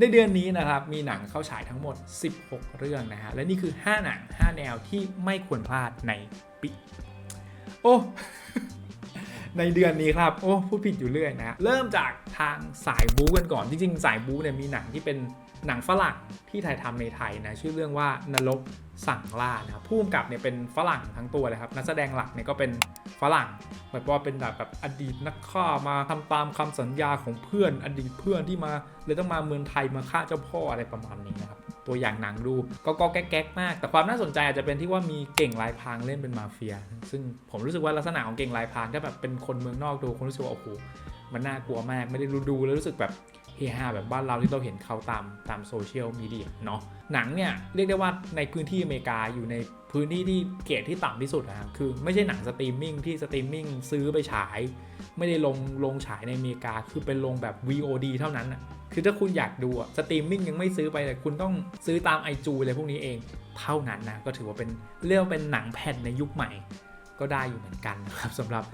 ในเดือนนี้นะครับมีหนังเข้าฉายทั้งหมด 16 เรื่องนะฮะและนี่คือ 5 หนัง 5 แนวที่ไม่ควรพลาดในปีโอ้ในเดือนนี้ครับโอ้พูดผิดอยู่เรื่อยนะฮะเริ่มจากทางสายบู๊กันก่อน จริง ๆ สายบู๊เนี่ยมีหนังที่เป็นหนังฝรั่งที่ถ่ายทำในไทยนะชื่อเรื่องว่านรก สั่งล่านะครับผู้กำกับเนี่ยเป็นฝรั่งทั้งตัวเลยครับนักแสดงหลักเนี่ยก็เป็นฝรั่งแบบว่าเป็นแบบแบบอดีตนักฆ่ามาทำตามคำสัญญาของเพื่อน อดีตเพื่อนที่มาเลยต้องมาเมืองไทยมาฆ่าเจ้าพ่ออะไรประมาณนี้นะครับตัวอย่างหนังดูก็ก็แก๊กมาก แต่ความน่าสนใจอาจจะเป็นที่ว่ามีเก่งลายพรางเล่นเป็นมาเฟีย ซึ่งผมรู้สึกว่าลักษณะของเก่งลายพรางถ้าแบบเป็นคนเมืองนอกดูคงรู้สึกว่าโอ้โหมันน่ากลัวมากไม่ได้ดูดูแล้วรู้สึกแบบ ฮฮาแบบบ้านเราที่เราเห็นเขาตามตามโซเชียลมีเดียเนาะหนังเนี่ยเรียกได้ว่าในพื้นที่อเมริกาอยู่ในพื้นที่ที่เกรดที่ต่ำที่สุดนะครับคือไม่ใช่หนังสตรีมมิ่งที่สตรีมมิ่งซื้อไปฉาย ไม่ได้ลงลงฉายในอเมริกาคือเป็นลงแบบ VOD เท่านั้นอะคือถ้าคุณอยากดูอะสตรีมมิ่งยังไม่ซื้อไปแต่คุณต้องซื้อตามไอจูอะไรพวกนี้เองเท่านั้นนะก็ถือว่าเป็นเรียกเป็นหนังแผ่นในยุคใหม่ ก็ได้อยู่เหมือนกันนะครับสำหรับ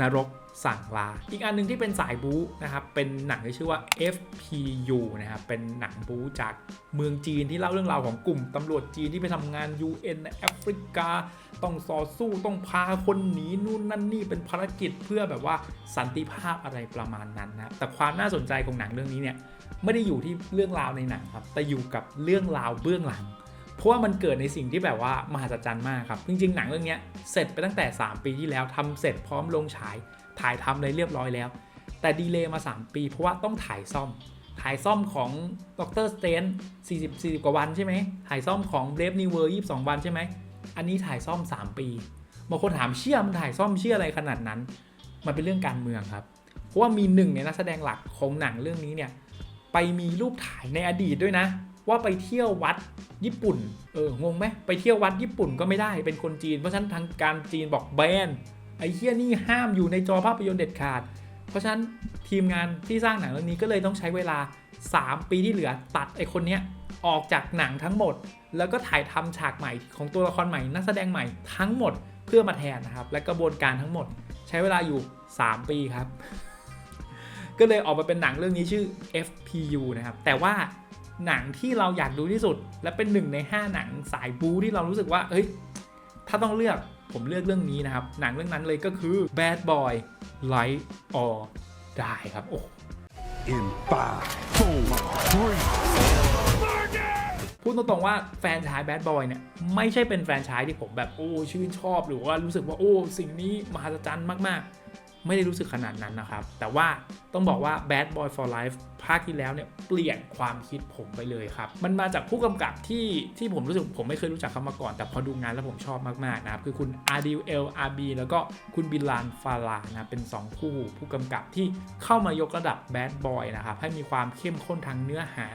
นรกสั่งลา อีกอันหนึงที่เป็นสายบู๊นะครับ เป็นหนังที่ชื่อว่า FPU นะครับ เป็นหนังบู๊จากเมืองจีนที่เล่าเรื่องราวของกลุ่มตำรวจจีนที่ไปทำงาน UN ในแอฟริกา ต้องต่อสู้ต้องพาคนหนีนู่นนั่นนี่เป็นภารกิจเพื่อแบบว่าสันติภาพอะไรประมาณนั้นนะ แต่ความน่าสนใจของหนังเรื่องนี้เนี่ยไม่ได้อยู่ที่เรื่องราวในหนังครับ แต่อยู่กับเรื่องราวเบื้องหลัง เพราะว่ามันเกิดในสิ่งที่แบบว่ามหัศจรรย์มากครับ จริง ๆ หนังเรื่องนี้เสร็จไปตั้งแต่ 3 ปีที่แล้วทำเสร็จพร้อมลงฉายถ่ายทำอะไรเรียบร้อยแล้ว แต่ดีเลย์มา 3 ปี เพราะว่าต้องถ่ายซ่อม ถ่ายซ่อมของดรสเตน40 40 กว่าวันใช่ไหมถ่ายซ่อมของ Brave New World 22 วันใช่ไหมอันนี้ถ่ายซ่อม 3 ปีบางคนถามเชื่อมันถ่ายซ่อมเชื่ออะไรขนาดนั้น มันเป็นเรื่องการเมืองครับ เพราะว่ามีหนึ่งในนักแสดงหลักของหนังเรื่องนี้เนี่ยไปมีรูปถ่ายในอดีตด้วยนะ ว่าไปเที่ยววัด ญี่ปุ่น เอองงไหมไปเที่ยววัดญี่ปุ่นก็ไม่ได้เป็นคนจีน เพราะฉะนั้นทางการจีนบอกแบนไอ้เฮี้ยนี่ห้ามอยู่ในจอภาพยนตร์เด็ดขาด เพราะฉะนั้นทีมงานที่สร้างหนังเรื่องนี้ก็เลยต้องใช้เวลา 3 ปีที่เหลือตัดไอ้คนเนี้ยออกจากหนังทั้งหมด แล้วก็ถ่ายทำฉากใหม่ของตัวละครใหม่นักแสดงใหม่ทั้งหมดเพื่อมาแทนนะครับ และกระบวนการทั้งหมด ใช้เวลาอยู่ 3 ปีครับ ก็เลยออกมาเป็นหนังเรื่องนี้ชื่อ FPU นะครับ แต่ว่า หนังที่เราอยากดูที่สุด และเป็นหนึ่งใน 5 หนังสายบู๊ที่เรารู้สึกว่าเฮ้ยถ้าต้องเลือกผมเลือกเรื่องนี้นะครับ หนังเรื่องนั้นเลยก็คือ Bad Boy Light or Die ครับ โอ้ In five, four, three, พูดตรงๆว่าแฟนชายแบดบอยเนี่ย ไม่ใช่เป็นแฟนชายที่ผมแบบ โอ้ ชื่นชอบหรือว่ารู้สึกว่า โอ้ สิ่งนี้มหัศจรรย์มากๆ ไม่ได้รู้สึกขนาดนั้นนะครับ แต่ว่าต้องบอกว่า Bad Boy for Life ภาคที่แล้วเนี่ยเปลี่ยนความคิดผมไปเลยครับ มันมาจากผู้กำกับที่ที่ผมรู้สึกผมไม่เคยรู้จักเขามาก่อน แต่พอดูงานแล้วผมชอบมาก ๆ นะครับ คือคุณอาดิลเอลอาบีแล้วก็คุณบิลลานฟาลานะเป็น 2 คู่ผู้กำกับที่เข้ามายกระดับ Bad Boy นะครับ ให้มีความเข้มข้นทางเนื้อหา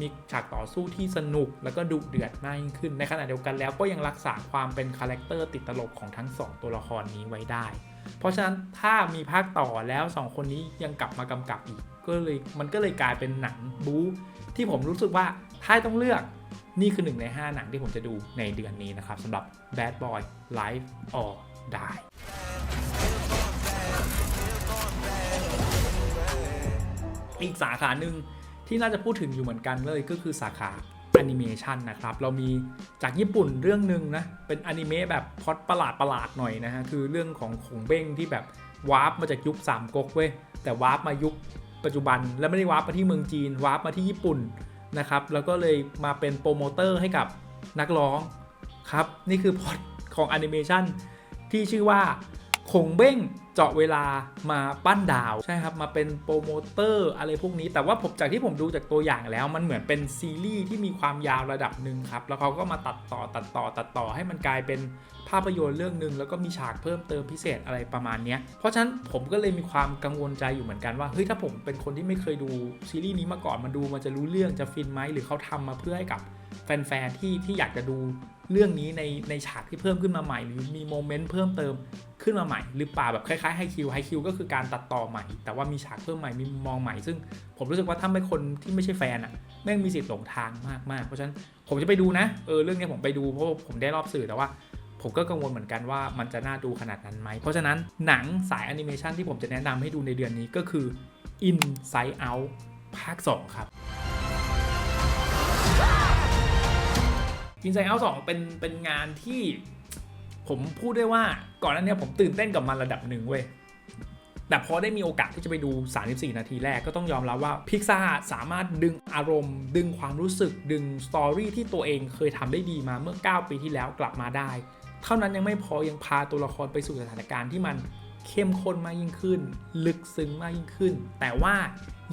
มีฉากต่อสู้ที่สนุกแล้วก็ดุเดือดมากยิ่งขึ้น ในขณะเดียวกันแล้วก็ยังรักษาความเป็นคาแรคเตอร์ติดตลกของทั้ง 2 ตัวละครนี้ไว้ได้ เพราะฉะนั้นถ้ามีภาคต่อแล้ว 2 คนนี้ยังกลับมากำกับอีก ก็เลยมันก็เลยกลายเป็นหนังบู๊ที่ผมรู้สึกว่าถ้าต้องเลือกนี่คือหนึ่งใน 5 หนังที่ผมจะดูในเดือนนี้นะครับสำหรับ Bad Boy Life or Die อีกสาขาหนึ่ง ที่น่าจะพูดถึงอยู่เหมือนกันเลยก็คือสาขาแอนิเมชันนะครับ เรามีจากญี่ปุ่นเรื่องหนึ่งนะ เป็นอนิเมะแบบพอดประหลาดประหลาดๆหน่อยนะฮะ คือเรื่องของขงเบ้งที่แบบวาร์ปมาจากยุคสามก๊กเว้ย แต่วาร์ปมายุคปัจจุบัน แล้วไม่ได้วาร์ปมาที่เมืองจีน วาร์ปมาที่ญี่ปุ่นนะครับ แล้วก็เลยมาเป็นโปรโมเตอร์ให้กับนักร้องครับ นี่คือพอดของแอนิเมชันที่ชื่อว่า คงเบ้งเจาะเวลามาปั้นดาวใช่ครับมาเป็นโปรโมเตอร์อะไรพวกนี้แต่ว่าผมจากที่ผมดูจากตัวอย่างแล้ว มันเหมือนเป็นซีรีส์ที่มีความยาวระดับหนึ่งครับแล้วเขาก็มาตัดต่อตัดต่อตัดต่อให้มันกลายเป็นภาพยนตร์เรื่องหนึ่งแล้วก็มีฉากเพิ่มเติมพิเศษอะไรประมาณนี้เพราะฉะนั้นผมก็เลยมีความกังวลใจอยู่เหมือนกันว่าเฮ้ยถ้าผมเป็นคนที่ไม่เคยดูซีรีส์นี้มาก่อนมาดูมันจะรู้เรื่องจะฟินไหมหรือเขาทำมาเพื่อให้กับ แฟนๆที่ที่อยากจะดูเรื่องนี้ในในฉากที่เพิ่มขึ้นมาใหม่ หรือมีโมเมนต์เพิ่มเติมขึ้นมาใหม่ หรือเปล่าแบบคล้ายๆไฮคิวไฮคิวก็คือการตัดต่อใหม่ แต่ว่ามีฉากเพิ่มใหม่มีมองใหม่ ซึ่งผมรู้สึกว่าถ้าไม่คนที่ไม่ใช่แฟนอะ่ะแม่งมีสิทธิ์หลงทางมากๆ เพราะฉะนั้นผมจะไปดูนะเออเรื่องนี้ผมไปดูเพราะผมได้รอบสื่อแต่ว่าผมก็กังวลเหมือนกันว่ามันจะน่าดูขนาดนั้นไหม เพราะฉะนั้นหนังสายแอนิเมชันที่ผมจะแนะนำให้ดูในเดือนนี้ก็คือ Inside Out ภาค 2 ครับ อินไซเอาสองเป็นเป็นงานที่ผมพูดได้ว่าก่อนหน้านี้ผมตื่นเต้นกับมันระดับหนึ่งเว้ยแต่พอได้มีโอกาสที่จะไปดู 34 นาทีแรกก็ต้องยอมรับว่าพิกซ่าสามารถดึงอารมณ์ ดึงความรู้สึก ดึงสตอรี่ที่ตัวเองเคยทำได้ดีมาเมื่อ 9 ปีที่แล้วกลับมาได้ เท่านั้นยังไม่พอยังพาตัวละครไปสู่สถานการณ์ที่มันเข้มข้นมากยิ่งขึ้น ลึกซึ้งมากยิ่งขึ้น แต่ว่า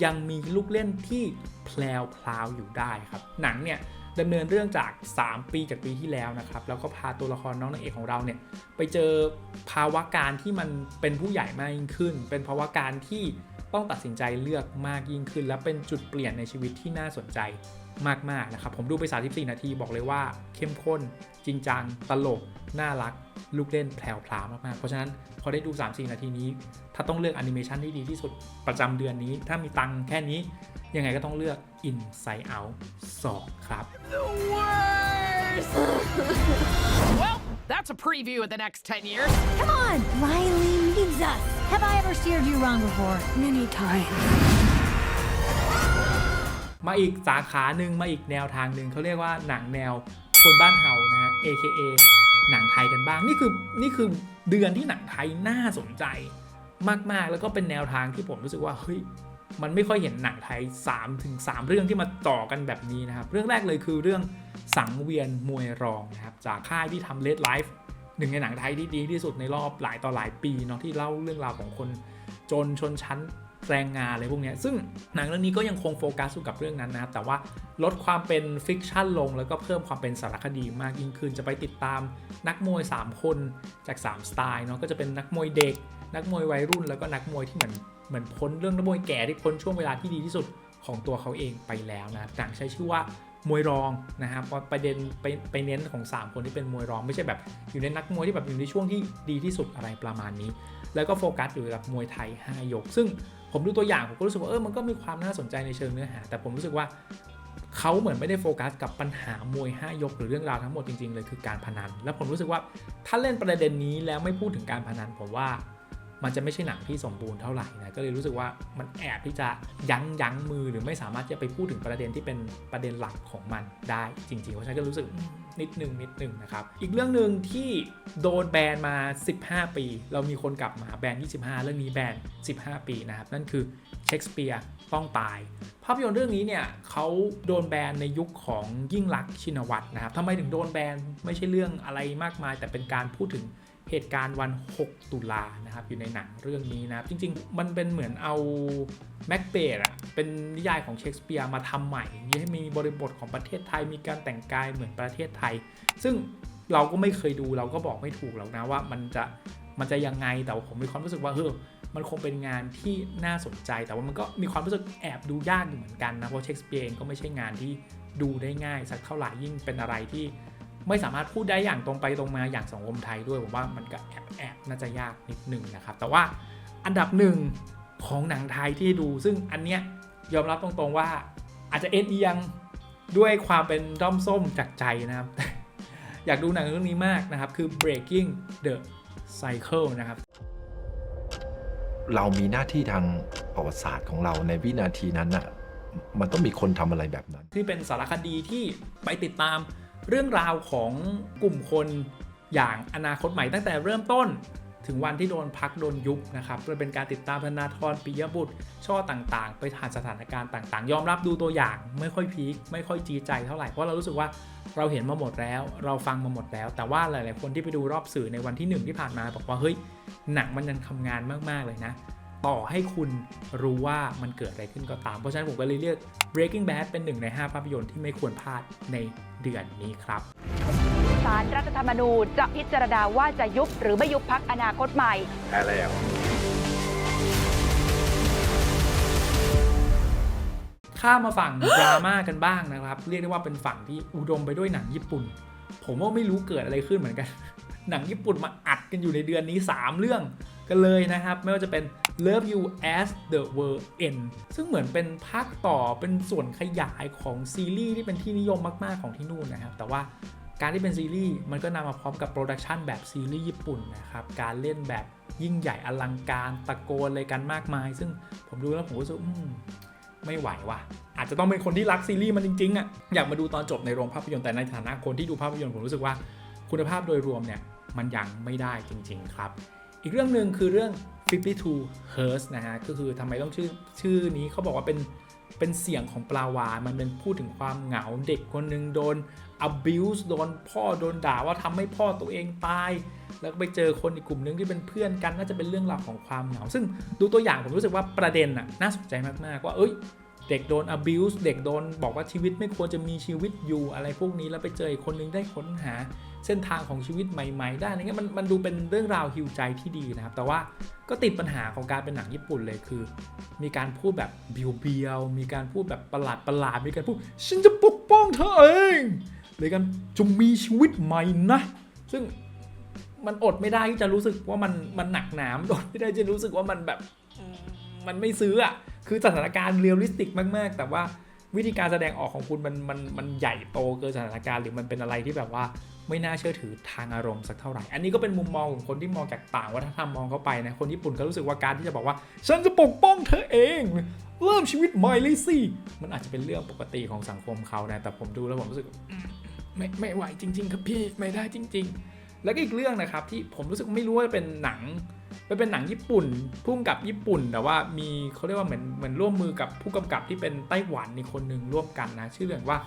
ยังมีลูกเล่นที่แพลวพลาวอยู่ได้ครับ หนังเนี่ย ดำเนินเรื่องจาก 3 ปีจากปีที่แล้วนะครับ แล้วก็พาตัวละครน้องนางเอกของเราเนี่ยไปเจอภาวะการที่มันเป็นผู้ใหญ่มากยิ่งขึ้น เป็นภาวะการที่ต้องตัดสินใจเลือกมากยิ่งขึ้น และเป็นจุดเปลี่ยนในชีวิตที่น่าสนใจ มากๆนะครับ ผมดูไป 34 นาทีบอกเลยว่าเข้มข้น จริงจัง ตลก น่ารัก ลูกเล่นแพรวๆมากๆ เพราะฉะนั้นพอได้ดู 3-4 นาทีนี้ ถ้าต้องเลือกแอนิเมชันที่ดีที่สุดประจำเดือนนี้ ถ้ามีตังค์แค่นี้ ยังไงก็ต้องเลือก Inside Out 2 ครับ Well, that's a preview of the next 10 years. Come on, Riley needs us. Have I ever steered you wrong before? Many times. มาอีกสาขาหนึ่งมาอีกแนวทางหนึ่งเขาเรียกว่าหนังแนวคนบ้านเฮานะฮะ AKA หนังไทยกันบ้าง นี่คือนี่คือเดือนที่หนังไทยน่าสนใจมาก ๆ แล้วก็เป็นแนวทางที่ผมรู้สึกว่าเฮ้ยมันไม่ค่อยเห็นหนังไทย3ถึง3เรื่องที่มาต่อกันแบบนี้นะครับ เรื่องแรกเลยคือเรื่องสังเวียนมวยรองนะครับจากค่ายที่ทำเลดไลฟ์หนึ่งในหนังไทยที่ดีที่สุดในรอบหลายต่อหลายปีเนาะที่เล่าเรื่องราวของคนจนชนชั้น แรงงานอะไรพวกนี้ซึ่งหนังเรื่องนี้ก็ยังคงโฟกัสอยู่กับเรื่องนั้นนะ แต่ว่าลดความเป็นฟิกชันลง แล้วก็เพิ่มความเป็นสารคดีมากยิ่งขึ้น จะไปติดตามนักมวย 3 คนจาก 3 สไตล์เนาะก็จะเป็นนักมวยเด็ก นักมวยวัยรุ่น แล้วก็นักมวยที่เหมือนเหมือนพ้นเรื่องนักมวยแก่ที่พ้นช่วงเวลาที่ดีที่สุดของตัวเขาเองไปแล้วนะหนังใช้ชื่อว่ามวยรองนะครับประเด็นไปไปเน้นของ 3 คนที่เป็นมวยรอง ไม่ใช่แบบอยู่ในนักมวยที่แบบอยู่ในช่วงที่ดีที่สุดอะไรประมาณนี้ แล้วก็โฟกัสอยู่กับมวยไทย 5 ยก ซึ่ง ผมดูตัวอย่างผมก็รู้สึกว่าเออมันก็มีความน่าสนใจในเชิงเนื้อหา แต่ผมรู้สึกว่าเขาเหมือนไม่ได้โฟกัสกับปัญหามวย 5 ยกหรือเรื่องราวทั้งหมดจริงๆเลยคือการพนัน แล้วผมรู้สึกว่าถ้าเล่นประเด็นนี้แล้วไม่พูดถึงการพนันผมว่า มันจะไม่ใช่หนังที่สมบูรณ์เท่าไหร่นะก็เลยรู้สึกว่ามันแอบที่จะยั้งยั้งมือหรือไม่สามารถจะไปพูดถึงประเด็นที่เป็นประเด็นหลักของมันได้จริงๆ เพราะฉะนั้นก็รู้สึกนิดนึงนิดนึงนะครับ อีกเรื่องหนึ่งที่โดนแบนมา 15 ปี เรามีคนกลับมาแบน 25 เรื่องนี้แบน 15 ปีนะครับ นั่นคือเชคสเปียร์ต้องตาย ภาพยนตร์เรื่องนี้เนี่ยเขาโดนแบนในยุคของยิ่งลักษณ์ชินวัตรนะครับทำไมถึงโดนแบนไม่ใช่เรื่องอะไรมากมาย แต่เป็นการพูดถึง เหตุการณ์วัน 6 ตุลานะครับ อยู่ในหนังเรื่องนี้นะครับจริง ๆ มันเป็นเหมือนเอาแม็กเบดอะเป็นนิยายของเชคสเปียร์มาทำใหม่ให้มีบริบทของประเทศไทย มีการแต่งกายเหมือนประเทศไทย ซึ่งเราก็ไม่เคยดูเราก็บอกไม่ถูกหรอกนะว่ามันจะมันจะยังไงแต่ผมมีความรู้สึกว่าเฮ้ยมันคงเป็นงานที่น่าสนใจ แต่ว่ามันก็มีความรู้สึกแอบดูยากอยู่เหมือนกันนะเพราะเชคสเปียร์เองก็ไม่ใช่งานที่ดูได้ง่ายสักเท่าไหร่ยิ่งเป็นอะไรที่ ไม่สามารถพูดได้อย่างตรงไปตรงมาอย่างสังคมไทยด้วยผมว่ามันก็แอบแอบน่าจะยากนิดนึงนะครับ แต่ว่าอันดับหนึ่งของหนังไทยที่ดู ซึ่งอันเนี้ยยอมรับตรงๆว่าอาจจะเอ็นเอียงด้วยความเป็นด้อมส้มจากใจนะครับ อยากดูหนังเรื่องนี้มากนะครับ คือ breaking the cycle นะครับ เรามีหน้าที่ทางประวัติศาสตร์ของเราในวินาทีนั้นน่ะมันต้องมีคนทำอะไรแบบนั้น ที่เป็นสารคดีที่ไปติดตาม เรื่องราวของกลุ่มคนอย่างอนาคตใหม่ตั้งแต่เริ่มต้นถึงวันที่โดนพักโดนยุบนะครับโดยเป็นการติดตามธนาธรปิยบุตร ช่อต่างๆ ไปผ่านสถานการณ์ต่างๆ ยอมรับดูตัวอย่างไม่ค่อยพีคไม่ค่อยจีใจเท่าไหร่ เพราะเรารู้สึกว่าเราเห็นมาหมดแล้ว เราฟังมาหมดแล้ว แต่ว่าหลายๆคนที่ไปดูรอบสื่อในวันที่หนึ่งที่ผ่านมาบอกว่าเฮ้ยหนังมันยังทำงานมากๆเลยนะ ต่อให้คุณรู้ว่ามันเกิดอะไรขึ้นก็ตาม เพราะฉะนั้นผมก็เลยเรียก Breaking Bad เป็นหนึ่งใน 5 ภาพยนตร์ที่ไม่ควรพลาดในเดือนนี้ครับสารรัฐธรรมนูญจะพิจารณาว่าจะยุบหรือไม่ยุบพักอนาคตใหม่ข้ามมาฝั่งดราม่ากันบ้างนะครับ เรียกได้ว่าเป็นฝั่งที่อุดมไปด้วยหนังญี่ปุ่น ผมว่าไม่รู้เกิดอะไรขึ้นเหมือนกัน หนังญี่ปุ่นมาอัดกันอยู่ในเดือนนี้ 3 เรื่อง กันเลยนะครับ ไม่ว่าจะเป็น Love You as the World End ซึ่งเหมือนเป็นภาคต่อเป็นส่วนขยายของซีรีส์ที่เป็นที่นิยมมากๆของที่นู่นนะครับ แต่ว่าการที่เป็นซีรีส์มันก็นำมาพร้อมกับโปรดักชันแบบซีรีส์ญี่ปุ่นนะครับ การเล่นแบบยิ่งใหญ่อลังการตะโกนอะไรกันมากมาย ซึ่งผมดูแล้วผมก็รู้สึกไม่ไหวว่ะ อาจจะต้องเป็นคนที่รักซีรีส์มันจริงๆอะอยากมาดูตอนจบในโรงภาพยนตร์แต่ในฐานะคนที่ดูภาพยนตร์ผมรู้สึกว่า คุณภาพโดยรวมเนี่ยมันยังไม่ได้จริง ๆ ครับ อีกเรื่องหนึ่งคือเรื่อง 52 Hertz นะฮะ ก็คือทำไมต้องชื่อชื่อนี้เขาบอกว่าเป็นเป็นเสียงของปลาวาฬมันเป็นพูดถึงความเหงาเด็กคนหนึ่งโดน abuse โดนพ่อโดนด่าว่าทำให้พ่อตัวเองตาย แล้วก็ไปเจอคนอีกกลุ่มหนึงที่เป็นเพื่อนกัน น่าจะเป็นเรื่องราวของความเหงา ซึ่งดูตัวอย่างผมรู้สึกว่าประเด็นน่ะน่าสนใจมากๆว่าเอ้ยเด็กโดน abuse เด็กโดนบอกว่าชีวิตไม่ควรจะมีชีวิตอยู่อะไรพวกนี้แล้วไปเจออีกคนนึงได้ค้นหา เส้นทางของชีวิตใหม่ ๆ ได้อะไรเงี้ยมันมันดูเป็นเรื่องราวฮิวใจที่ดีนะครับ แต่ว่าก็ติดปัญหาของการเป็นหนังญี่ปุ่นเลยคือ มีการพูดแบบเบียวๆมีการพูดแบบประหลาดประหลาดๆมีการพูดฉันจะปกป้องเธอเองหรือการจงมีชีวิตใหม่นะซึ่งมันอดไม่ได้ที่จะรู้สึกว่ามันมันหนักหนามอดไม่ได้จะรู้สึกว่ามันแบบมมันไม่ซื้ออะคือสถานการณ์เรียลลิสติกมาก ๆ แต่ว่าวิธีการแสดงออกของคุณมันมันมันใหญ่โตเกินสถานการณ์หรือมันเป็นอะไรที่แบบว่า ไม่น่าเชื่อถือทางอารมณ์สักเท่าไหร่ อันนี้ก็เป็นมุมมองของคนที่มองจากต่างวัฒนธรรมมองเข้าไปนะ คนญี่ปุ่นก็รู้สึกว่าการที่จะบอกว่า ฉันจะปกป้องเธอเองเริ่มชีวิตใหม่เลยสิ มันอาจจะเป็นเรื่องปกติของสังคมเขานะ แต่ผมดูแล้วผมรู้สึกไม่ไม่ไหวจริง ๆ ครับพี่ไม่ได้จริง ๆ แล้วก็อีกเรื่องนะครับที่ผมรู้สึกไม่รู้ว่าเป็นหนังมันเป็นหนังญี่ปุ่นพุ่งกับญี่ปุ่น แต่ว่ามีเขาเรียกว่าเหมือนเหมือนร่วมมือกับผู้กำกับที่เป็นไต้หวันอีกคนหนึ่งร่วมกันนะ ชื่อเรื่องว่า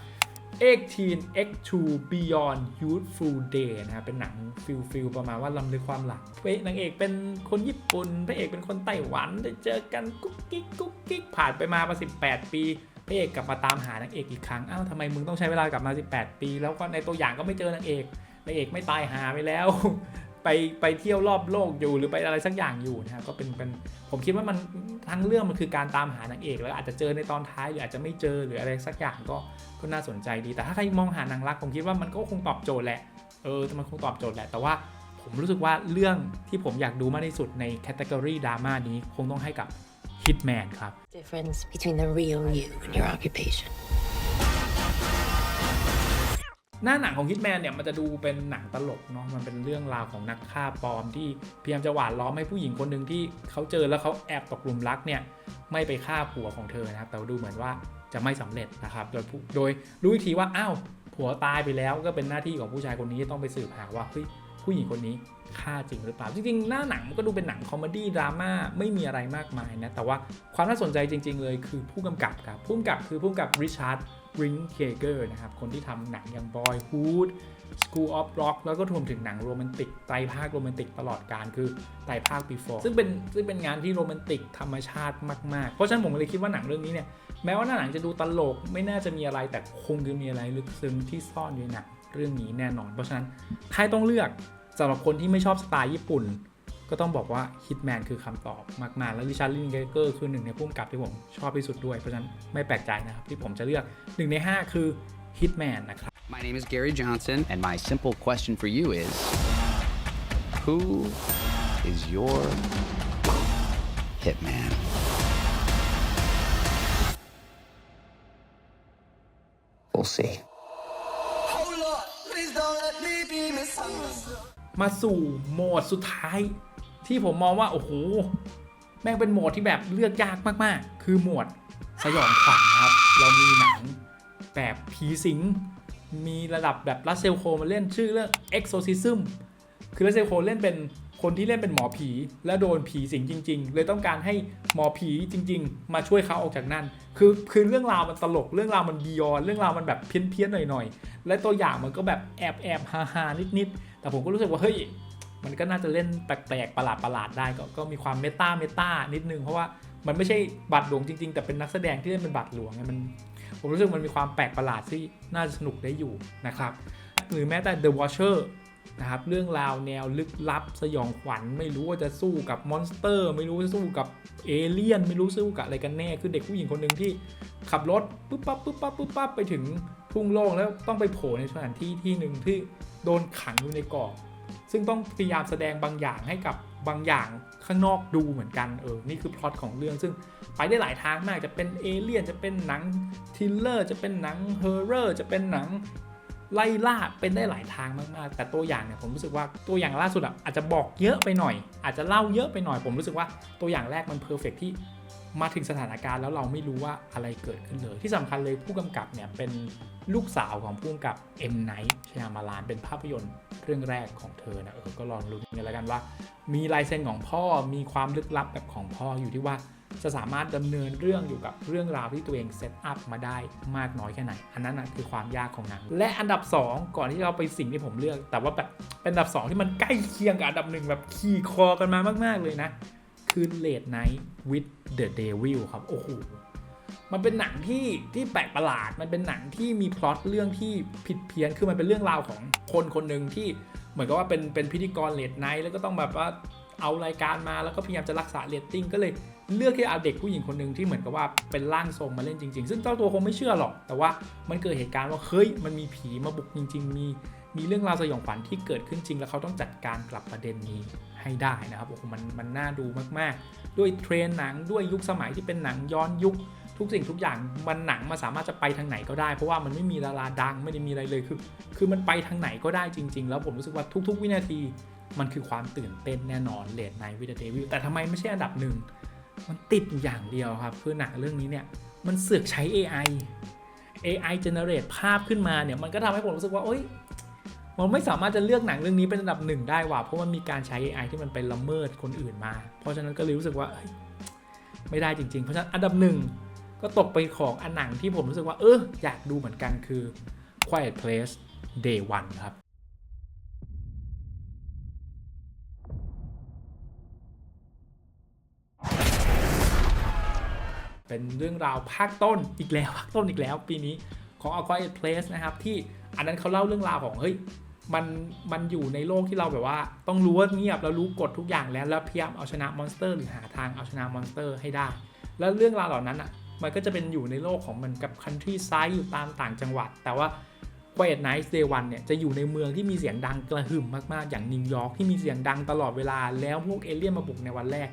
18 X2 Beyond Youthful Day นะครับเป็นหนังฟิลฟิลประมาณว่าลำลึกความหลังเอกนางเอกเป็นคนญี่ปุ่นพระเอกเป็นคนไต้หวันได้เจอกันกุ๊กกิ๊กกุ๊กกิ๊กผ่านไปมาประ18 ปีพระเอกกลับมาตามหานางเอกอีกครั้งอ้าวทำไมมึงต้องใช้เวลากลับมา 18 ปี แล้วก็ในตัวอย่างก็ไม่เจอนางเอกนางเอกไม่ตายหาไปแล้ว ไปไปเที่ยวรอบโลกอยู่หรือไปอะไรสักอย่างอยู่นะครับก็เป็นเป็นผมคิดว่ามันทั้งเรื่องมันคือการตามหานางเอก แล้วอาจจะเจอในตอนท้ายหรืออาจจะไม่เจอหรืออะไรสักอย่างก็ก็น่าสนใจดีแต่ถ้าใครมองหานางรัก ผมคิดว่ามันก็คงตอบโจทย์แหละเออมันคงตอบโจทย์แหละแต่ว่าผมรู้สึกว่าเรื่องที่ผมอยากดูมากที่สุดในแคตตากรีดราม่านี้คงต้องให้กับ Hitman ครับ difference between the real you and your occupation. หน้าหนังของฮิตแมนเนี่ยมันจะดูเป็นหนังตลกเนาะมันเป็นเรื่องราวของนักฆ่าปลอมที่พยายามจะหวานล้อมให้ผู้หญิงคนหนึ่งที่เขาเจอแล้วเขาแอบตกหลุมรักเนี่ยไม่ไปฆ่าผัวของเธอนะครับแต่ดูเหมือนว่าจะไม่สำเร็จนะครับโดยโดยรู้อีกทีว่าอ้าวผัวตายไปแล้วก็เป็นหน้าที่ของผู้ชายคนนี้ต้องไปสืบหาว่าเฮ้ย ผู้หญิงคนนี้ฆ่าจริงหรือเปล่า จริงๆ หน้าหนังมันก็ดูเป็นหนังคอมเมดี้ดราม่าไม่มีอะไรมากมายนะ แต่ว่าความน่าสนใจจริง ๆ เลยคือผู้กำกับครับ ผู้กำกับคือผู้กำกับริชาร์ดริงเคเกอร์นะครับ คนที่ทำหนังอย่าง Boyhood School of Rock แล้วก็รวมถึงหนังโรแมนติกไตรภาคโรแมนติกตลอดการคือไตรภาค before ซึ่งเป็นซึ่งเป็นงานที่โรแมนติกธรรมชาติมาก ๆ เพราะฉะนั้นผมเลยคิดว่าหนังเรื่องนี้เนี่ย แม้ว่าหน้าหนังจะดูตลกไม่น่าจะมีอะไรแต่คงจะมีอะไรลึกซึ้งที่ซ่อนอยู่ในหนังเรื่องนี้แน่นอน เพราะฉะนั้นถ้าต้องเลือก สำหรับคนที่ไม่ชอบสไตล์ญี่ปุ่น ก็ต้องบอกว่า Hitman คือคำตอบมากๆ แล้วริชาร์ดลินเกเกอร์คือหนึ่งในผู้กำกับที่ผมชอบที่สุดด้วย เพราะฉะนั้นไม่แปลกใจนะครับที่ผมจะเลือก1ใน 5 คือ Hitman นะครับ My name is Gary Johnson, and my simple question for you is Who is your hitman? 'We'll see. มาสู่โหมดสุดท้าย ที่ผมมองว่าโอ้โหแม่งเป็นโหมดที่แบบเลือกยากมากๆ คือโหมดสยองขวัญครับ เรามีหนังแบบผีสิง มีระดับแบบรัสเซลโคมาเล่นชื่อเรื่อง Exorcism คือรัสเซลโคเล่นเป็นคนที่เล่นเป็นหมอผี และโดนผีสิงจริง ๆ เลยต้องการให้หมอผีจริง ๆ มาช่วยเขาออกจากนั่น คือคือเรื่องราวมันตลก เรื่องราวมันบียอนเรื่องราวมันแบบเพี้ยนๆหน่อยๆ และตัวอย่างมันก็แบบแอบแอบฮาฮาๆนิดๆ แต่ผมก็รู้สึกว่าเฮ้ยมันก็น่าจะเล่นแปลกๆประหลาดๆได้ก็ก็มีความเมตาเมตานิดนึงเพราะว่ามันไม่ใช่บัตรหลวงจริงๆ แต่เป็นนักแสดงที่เล่นเป็นบัตรหลวงไงมันผมรู้สึกมันมีความแปลกประหลาดที่น่าจะสนุกได้อยู่นะครับ หรือแม้แต่ The Watcher นะครับเรื่องราวแนวลึกลับสยองขวัญไม่รู้ว่าจะสู้กับมอนสเตอร์ ไม่รู้จะสู้กับเอเลี่ยน ไม่รู้สู้กับอะไรกันแน่ คือเด็กผู้หญิงคนหนึ่งที่ขับรถปุ๊บปั๊บปุ๊บปั๊บปุ๊บปั๊บไปถึง ทุ่งโล่งแล้วต้องไปโผล่ในสถานที่ที่หนึ่งที่โดนขังอยู่ในกรอบ ซึ่งต้องพยายามแสดงบางอย่างให้กับบางอย่างข้างนอกดูเหมือนกันเออนี่คือพล็อตของเรื่องซึ่งไปได้หลายทางมากจะเป็นเอเลี่ยนจะเป็นหนังทิลเลอร์จะเป็นหนังเฮอร์เรอร์จะเป็นหนังไล่ล่าเป็นได้หลายทางมากๆ แต่ตัวอย่างเนี่ยผมรู้สึกว่าตัวอย่างล่าสุดอะอาจจะบอกเยอะไปหน่อย อาจจะเล่าเยอะไปหน่อย ผมรู้สึกว่าตัวอย่างแรกมันเพอร์เฟกที่ มาถึงสถานการณ์แล้วเราไม่รู้ว่าอะไรเกิดขึ้นเลย ที่สำคัญเลยผู้กำกับเนี่ยเป็นลูกสาวของผู้กำกับเอ็มไนท์ชยามาลานเป็นภาพยนตร์เรื่องแรกของเธอนะเออก็ลองลุ้นกันแล้วกันว่า มีลายเซ็นของพ่อมีความลึกลับแบบของพ่ออยู่ที่ว่าจะสามารถดำเนินเรื่องอยู่กับเรื่องราวที่ตัวเองเซตอัพมาได้มากน้อยแค่ไหน อันนั้นนะคือความยากของหนัง และอันดับ 2 ก่อนที่เราไปสิ่งที่ผมเลือก แต่ว่าแบบเป็นอันดับ 2 ที่มันใกล้เคียงกับอันดับหนึ่งแบบขี่คอกันมามาก ๆเลยนะ คือ Late Night with the Devil ครับ โอ้โห มันเป็นหนังที่ที่แปลกประหลาด มันเป็นหนังที่มีพล็อตเรื่องที่ผิดเพี้ยน คือมันเป็นเรื่องราวของคนคนหนึ่งที่เหมือนกับว่าเป็นเป็นพิธีกรเลดไนท์แล้วก็ต้องแบบว่าเอารายการมาแล้วก็พยายามจะรักษาเรตติ้งก็เลยเลือกที่เอาเด็กผู้หญิงคนหนึ่งที่เหมือนกับว่าเป็นร่างทรงมาเล่นจริง ๆ ซึ่งเจ้าตัวคงไม่เชื่อหรอก แต่ว่ามันเกิดเหตุการณ์ว่าเฮ้ยมันมีผีมาบุกจริง ๆ มีมีเรื่องราวสยองขวัญที่เกิดขึ้นจริง แล้วเขาต้องจัดการกลับประเด็นนี้ ให้ได้นะครับโอ้โหมันมันน่าดูมากๆ ด้วยเทรนหนังด้วยยุคสมัยที่เป็นหนังย้อนยุค ทุกสิ่งทุกอย่างมันหนังมาสามารถจะไปทางไหนก็ได้ เพราะว่ามันไม่มีดาราดังไม่ได้มีอะไรเลยคือคือมันไปทางไหนก็ได้จริง ๆ แล้วผมรู้สึกว่าทุก ๆ วินาทีมันคือความตื่นเต้นแน่นอนเลดไนวิดเดวิลแต่ทำไมไม่ใช่อันดับหนึ่งมันติดอยู่อย่างเดียวครับ คือหนังเรื่องนี้เนี่ยมันเสือกใช้ AI AI generate ภาพขึ้นมาเนี่ยมันก็ทำให้ผมรู้สึกว่าโอ๊ย มันไม่สามารถจะเลือกหนังเรื่องนี้เป็นอันดับหนึ่งได้ว่ะเพราะมันมีการใช้ AI ที่มันไปละเมิดคนอื่นมา เพราะฉะนั้นก็เลยรู้สึกว่าไม่ได้จริงๆ เพราะฉะนั้นอันดับหนึ่งก็ตกไปของอันหนังที่ผมรู้สึกว่าเอออยากดูเหมือนกันคือ Quiet Place Day One ครับเป็นเรื่องราวภาคต้นอีกแล้วภาคต้นอีกแล้วปีนี้ของ A Quiet Place นะครับ ที่อันนั้นเขาเล่าเรื่องราวของเฮ้ย มันมันอยู่ในโลกที่เราแบบว่า ต้องรู้ว่าเงียบแล้วรู้กฎทุกอย่างแล้วแล้วพยายามเอาชนะมอนสเตอร์หรือหาทางเอาชนะมอนสเตอร์ให้ได้ แล้วเรื่องราวเหล่านั้นอะมันก็จะเป็นอยู่ในโลกของมันกับคันทรีไซด์อยู่ตามต่างจังหวัด แต่ว่า Quiet Night Day One เนี่ยจะอยู่ในเมืองที่มีเสียงดังกระหึ่มมากๆ อย่างนิวยอร์กที่มีเสียงดังตลอดเวลาแล้วพวกเอเลี่ยนมาบุกในวันแรก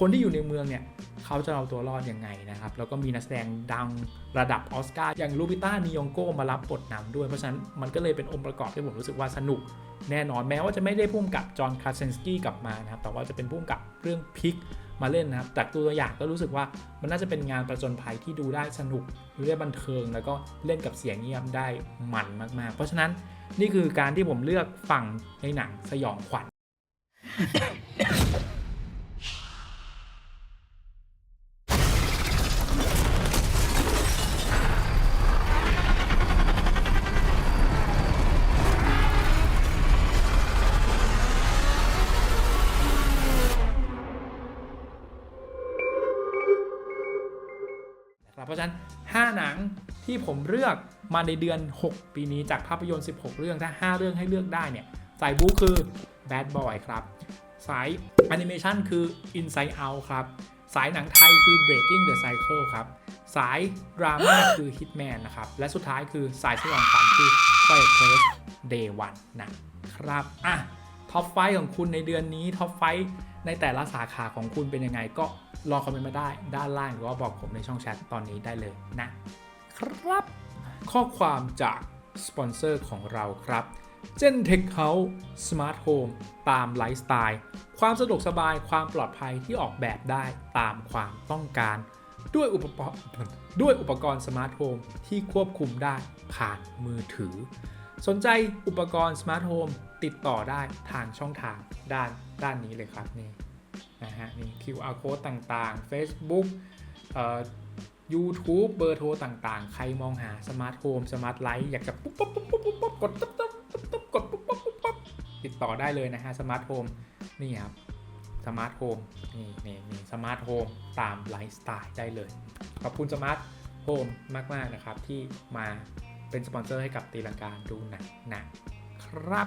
คนที่อยู่ในเมืองเนี่ยเขาจะเอาตัวรอดยังไงนะครับ แล้วก็มีนักแสดงดังระดับออสการ์อย่างลูบิต้านิยองโกมารับบทนำด้วย เพราะฉะนั้นมันก็เลยเป็นองค์ประกอบที่ผมรู้สึกว่าสนุก แน่นอนแม้ว่าจะไม่ได้พุ่มกับจอห์นคาเซนสกี้กลับมานะครับ แต่ว่าจะเป็นพุ่มกับเรื่องพิกมาเล่นนะครับจากตัวอย่างก็รู้สึกว่ามันน่าจะเป็นงานประจนภัยที่ดูได้สนุกดูได้บันเทิง แล้วก็เล่นกับเสียงเงียบได้มันมากๆ เพราะฉะนั้นนี่คือการที่ผมเลือกฝั่งในหนังสยองขวัญ ผมเลือกมาในเดือน 6 ปีนี้จากภาพยนตร์ 16 เรื่องถ้า 5 เรื่องให้เลือกได้เนี่ยสายบู๊คือ Bad Boy ครับ สายแอนิเมชันคือ Inside Out ครับ สายหนังไทยคือ Breaking the Cycle ครับ สายดราม่าคือ Hitman นะครับ และสุดท้ายคือสายสยองขวัญคือ Quiet Place Day One นะครับ อะ ท็อปไฟของคุณในเดือนนี้ ท็อปไฟในแต่ละสาขาของคุณเป็นยังไง ก็ลองคอมเมนต์มาได้ด้านล่างหรือว่าบอกผมในช่องแชทตอนนี้ได้เลยนะ ครับ ข้อความจากสปอนเซอร์ของเราครับเจนเทคเฮาส์สมาร์ทโฮมตามไลฟ์สไตล์ ความสะดวกสบายความปลอดภัยที่ออกแบบได้ตามความต้องการ ด้วยอุปกรณ์ด้วยอุปกรณ์สมาร์ทโฮมที่ควบคุมได้ผ่านมือถือ สนใจอุปกรณ์สมาร์ทโฮมติดต่อได้ทางช่องทางด้านด้านนี้เลยครับนี่นะฮะนี่ QR code ต่างๆ Facebook เอ่อ YouTube เบอร์โทรต่างๆ ใครมองหาสมาร์ทโฮมสมาร์ทไลท์อยากจะปุ๊บปุ๊บปุ๊บปุ๊บปุ๊บกดตุ๊บตุ๊บตุ๊บตุ๊บกดปุ๊บปุ๊บปุ๊บปุ๊บติดต่อได้เลยนะฮะสมาร์ทโฮมนี่ครับสมาร์ทโฮมนี่นี่นี่สมาร์ทโฮมตามไลฟ์สไตล์ได้เลย ขอบคุณสมาร์ทโฮมมาก ๆ นะครับ ที่มาเป็นสปอนเซอร์ให้กับตีลังการดูหนังนะครับ